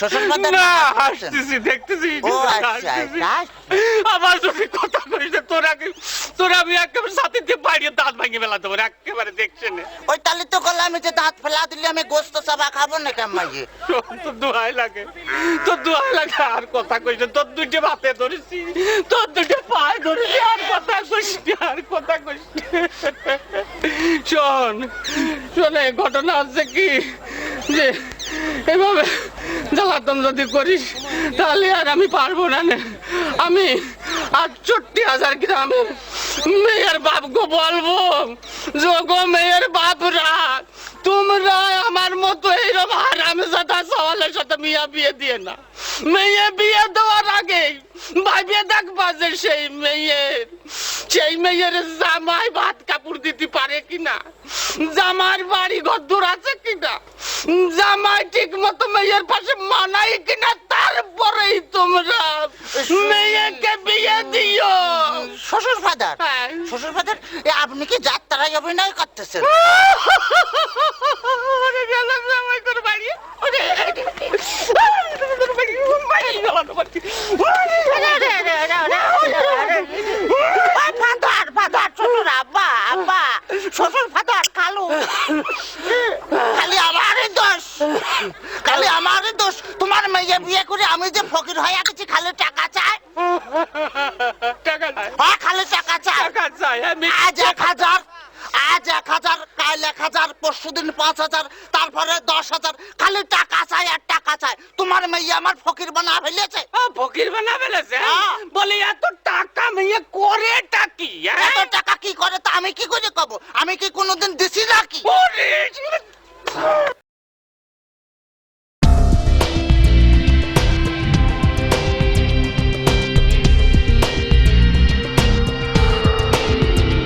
শ্বশুর ফাদার না হাসতেছি দেখতেছি ও আচ্ছা আচ্ছা আমার যদি কথা কইস না, তোরা কি তোরা আমি একেবারে সাথে দিয়ে বাড়িয়ে দাঁত ভাঙে ফেলা দেবো একেবারে দেখছে না। ওই তাহলে তো করলাম যে দাঁত ফেলা দিলে আমি গোস্ত চাবা খাব না কেমাই তোর দোহাই লাগে তোর দোহাই লাগে আর কথা কইস না, তোর দুইটা ভাতে ধরেছি তোর দুইটা পায়ে ধরেছি আর কথা কইস না, আর কথা কইস না। শোন শোন ঘটনা হচ্ছে কি যে এভাবে জ্বালাতন যদি করিস, তাহলে আর আমি পারব না। আমি আটষট্টি হাজার গ্রামের মেয়ের বাপকে বলব যোগো মেয়ের বাপরা, তোমরা আমার মতো এইরকম সওয়ালের সাথে মিয়া বিয়ে দিয়ে না মেয়ে বিয়ে দেওয়ার আগে ভাবিয়ে দেখবা যে সেই মেয়ের সেই মেয়ের জামাই ভাত কাপড় দিতে পারে কিনা জামার বাড়ি ঘর কিনা জামাই ঠিক মতো মেয়ের পাশে মানাই কিনা তারপরেই তোমরা মেয়েকে বিয়ে দিও। শ্বশুর ফাদার হ্যাঁ। শ্বশুর ফাদার আপনি কি যাত্রায় অভিনয় করতেছেন? ফাদার ফাদার শ্বশুর আব্বা আব্বা শ্বশুর ফাদার কালু খালি খালি আমারই দোষ। তোমার মেয়ে বিয়ে করে আমি যে ফকির হয়ে গেছি খালি টাকা চাই। টাকা নাই হ্যাঁ খালি টাকা চাই। টাকা চাই আমি আজ এক হাজার আজ এক হাজার কাল এক হাজার পরশু দিন পাঁচ হাজার তারপরে দশ হাজার। খালি টাকা চাই আর টাকা চাই। তোমার মেয়ে আমার ফকির বানা ফেলেছে। ও ফকির বানা ফেলেছে? হ্যাঁ। বলে এত টাকা মেয়ে করে টাকি এত টাকা কি করে তা আমি কি করে কব? আমি কি কোনোদিন দিছি নাকি